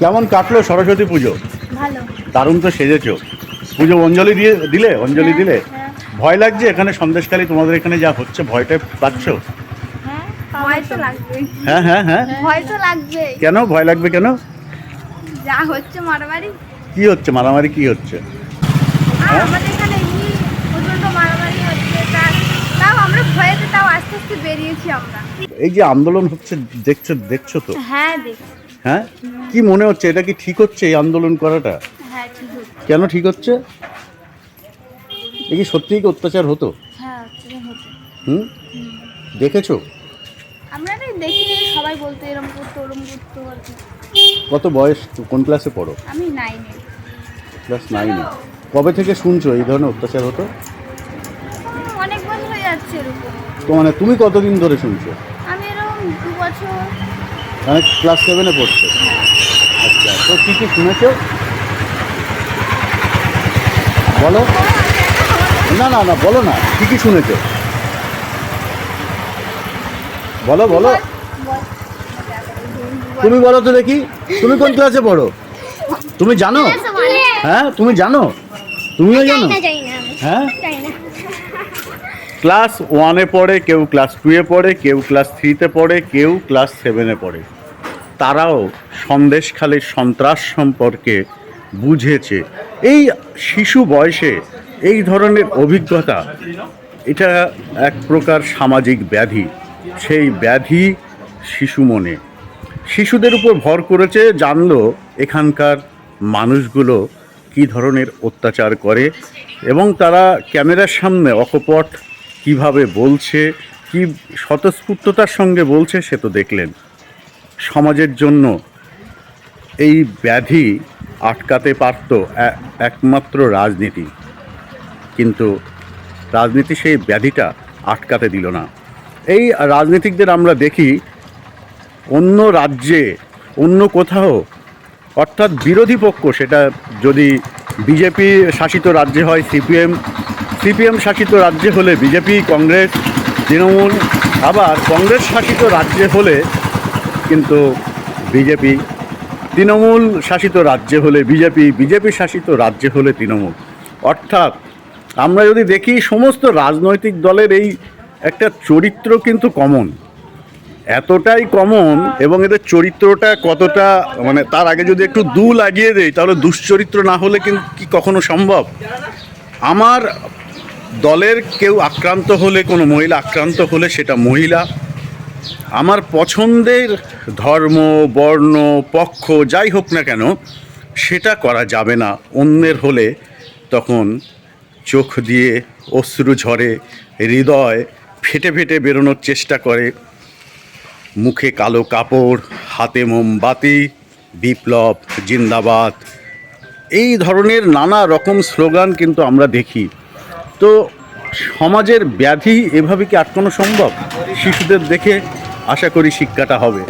কেমন কাটলো সরস্বতী পুজো? দারুণ তো সেজেছো। পুজো অঞ্জলি দিয়ে দিলে? অঞ্জলি দিলে? হ্যাঁ। ভয় লাগছে? এখানে সন্দেশকালী তোমাদের এখানে যা হচ্ছে ভয়টা পাচ্ছ? হ্যাঁ হ্যাঁ হ্যাঁ হ্যাঁ। ভয় তো লাগবে কেন? ভয় লাগবে কেন? যা হচ্ছে মারামারি। কি হচ্ছে? মারামারি কি হচ্ছে? আমাদের এখানে এমনি প্রচণ্ড মারামারি হচ্ছে। তাও আমরা ভয়েতে তাও আস্তে আস্তে বেরিয়েছি আমরা। এই যে আন্দোলন হচ্ছে দেখছ দেখছ তো? হ্যাঁ দেখ হ্যাঁ? কি মনে হচ্ছে? এটা কি ঠিক হচ্ছে এই আন্দোলন করাটা? হ্যাঁ কেন ঠিক হচ্ছে? এ কি সত্যিই কি অত্যাচার হতো? হ্যাঁ হচ্ছে হচ্ছে হুম? দেখেছ? আমরা দেখিনি সবাই বলতো এরম করতো ওরম করতো আর কি। কত বয়স? কোন ক্লাসে পড়ো? আমি নাইনে ক্লাস নাইনে কবে থেকে শুনছো এই ধরনের অত্যাচার হতো? অনেক বছর হয়ে যাচ্ছে এরকম। তো মানে তুমি কতদিন ধরে শুনছো? আমি এরকম দু বছর মানে ক্লাস সেভেনে পড়ছো। আচ্ছা তো কী কী শুনেছ? বলো। না না না বলো না কী কী শুনেছো? বলো বলো। তুমি বলো তো দেখি তুমি কোন ক্লাসে পড়ো? তুমি জানো? হ্যাঁ তুমি জানো? তুমিও জানো? হ্যাঁ? ক্লাস ওয়ানে পড়ে কেউ ক্লাস টুয়ে পড়ে কেউ ক্লাস থ্রিতে পড়ে কেউ ক্লাস সেভেনে পড়ে। তারাও সন্দেশখালীর সন্ত্রাস সম্পর্কে বুঝেছে। এই শিশু বয়সে এই ধরনের অভিজ্ঞতা, এটা এক প্রকার সামাজিক ব্যাধি, সেই ব্যাধি শিশু মনে। শিশুদের উপর ভর করেছে, জানলো এখানকার মানুষগুলো কি ধরনের অত্যাচার করে এবং তারা ক্যামেরার সামনে অকপট কীভাবে বলছে, কি স্বতঃস্ফূর্ততার সঙ্গে বলছে, সে তো দেখলেন। সমাজের জন্য এই ব্যাধি আটকাতে পারত একমাত্র রাজনীতি। কিন্তু রাজনীতি সেই ব্যাধিটা আটকাতে দিল না। এই রাজনীতিকদের আমরা দেখি অন্য রাজ্যে, অন্য কোথাও, অর্থাৎ বিরোধী পক্ষ, সেটা যদি বিজেপি শাসিত রাজ্যে হয়, সিপিএম সিপিএম শাসিত রাজ্যে হলে বিজেপি, কংগ্রেস, তৃণমূল, আবার কংগ্রেস শাসিত রাজ্যে হলে কিন্তু বিজেপি তৃণমূল শাসিত রাজ্যে হলে বিজেপি বিজেপি শাসিত রাজ্যে হলে তৃণমূল। অর্থাৎ আমরা যদি দেখি, সমস্ত রাজনৈতিক দলের এই একটা চরিত্র কিন্তু কমন এতটাই কমন এবং এদের চরিত্রটা কতটা মানে তার আগে যদি একটু দু লাগিয়ে দেই, তাহলে দুশ্চরিত্র না হলে কিন্তু কি কখনো সম্ভব? আমার দলের কেউ আক্রান্ত হলে, কোনো মহিলা আক্রান্ত হলে সেটা মহিলা আমার পছন্দের ধর্ম, বর্ণ, পক্ষ যাই হোক না কেন, সেটা করা যাবে না। অন্যের হলে তখন চোখ দিয়ে অশ্রু ঝরে, হৃদয় ফেটে ফেটে বেরোনোর চেষ্টা করে। মুখে কালো কাপড়, হাতে মোমবাতি, বিপ্লব, জিন্দাবাদ। এই ধরনের নানা রকম স্লোগান কিন্তু আমরা দেখি। তো সমাজের ব্যাধি এভাবে কি আটকানো সম্ভব? শিশুদের দেখে আশা করি শিক্ষাটা হবে।